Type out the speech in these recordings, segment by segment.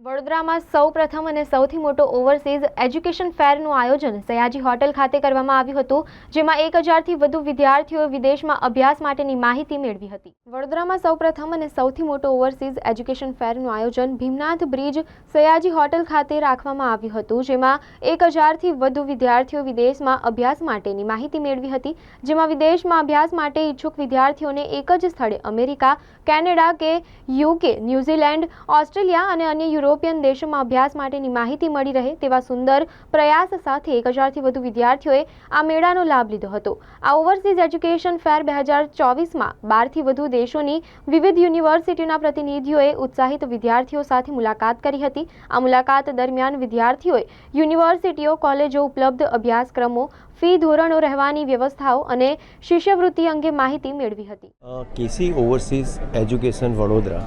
વડોદરામાં સૌ પ્રથમ અને સૌથી મોટો ઓવરસીઝ એજ્યુકેશન ફેરનું આયોજન સયાજી હોટેલ ખાતે કરવામાં આવ્યું હતું, જેમાં એક હજારથી વધુ વિદ્યાર્થીઓએ વિદેશમાં અભ્યાસ માટેની માહિતી મેળવી હતી. વડોદરામાં સૌ પ્રથમ અને સૌથી મોટો ઓવરસીઝ એજ્યુકેશન ફેરનું આયોજન ભીમનાથ બ્રિજ સયાજી હોટેલ ખાતે રાખવામાં આવ્યું હતું, જેમાં એક હજારથી વધુ વિદ્યાર્થીઓ વિદેશમાં અભ્યાસ માટેની માહિતી મેળવી હતી, જેમાં વિદેશમાં અભ્યાસ માટે ઈચ્છુક વિદ્યાર્થીઓને એક જ સ્થળે અમેરિકા, કેનેડા કે યુકે ન્યૂઝીલેન્ડ, ઓસ્ટ્રેલિયા અને અન્ય યુરોપિયન દેશોમાં અભ્યાસ માટેની માહિતી મળી રહે તેવા સુંદર પ્રયાસ સાથે એક હજારથી વધુ વિદ્યાર્થીઓએ આ મેળાનો લાભ લીધો હતો. આ ઓવરસીઝ એજ્યુકેશન ફેર બે હજાર ચોવીસમાં બારથી વધુ દેશોની વિવિધ યુનિવર્સિટીઓના પ્રતિનિધિઓએ ઉત્સાહિત વિદ્યાર્થીઓ સાથે મુલાકાત કરી હતી. આ મુલાકાત દરમિયાન વિદ્યાર્થીઓએ યુનિવર્સિટીઓ, કોલેજો, ઉપલબ્ધ અભ્યાસક્રમો, ફી ધોરણો રહેવાની વ્યવસ્થાઓ અને શિષ્યવૃત્તિ અંગે માહિતી મેળવી હતી. કેસી ઓવરસીઝ એજ્યુકેશન વડોદરા,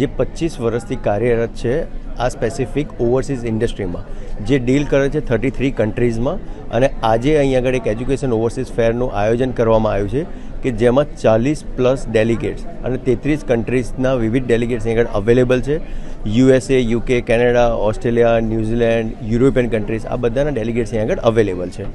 જે પચીસ વર્ષથી કાર્યરત છે આ સ્પેસિફિક ઓવરસીઝ ઇન્ડસ્ટ્રીમાં જે ડીલ કરે છે થર્ટી થ્રી કન્ટ્રીઝમાં અને આજે અહીં આગળ એક એજ્યુકેશન ઓવરસીઝ ફેરનું આયોજન કરવામાં આવ્યું છે કે જેમાં ચાલીસ પ્લસ ડેલિગેટ્સ અને તેત્રીસ કન્ટ્રીઝના વિવિધ ડેલિગેટ્સ અહીં આગળ અવેલેબલ છે. USA UK Canada Australia New Zealand European countries આ બધાના ડેલિગેટ્સ અહીં આગળ અવેલેબલ છે.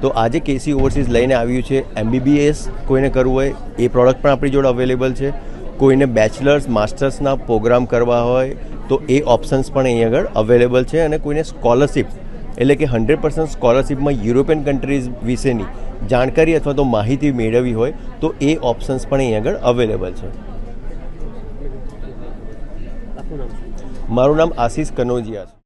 તો આજે કેસી ઓવરસીઝ લઈને આવ્યું છે. એમબીબીએસ કોઈને કરવું હોય, એ પ્રોડક્ટ પણ આપણી જોડે અવેલેબલ છે. કોઈને બેચલર્સ માસ્ટર્સના પ્રોગ્રામ કરવા હોય તો એ ઓપ્શન્સ પણ અહીં આગળ અવેલેબલ છે અને કોઈને સ્કોલરશિપ એટલે કે હંડ્રેડ પર્સન્ટ સ્કોલરશિપમાં યુરોપિયન કન્ટ્રીઝ વિશેની જાણકારી અથવા તો માહિતી મેળવવી હોય તો એ ઓપ્શન્સ પણ અહીં આગળ અવેલેબલ છે. મારું નામ આશીષ કનોજિયા છે.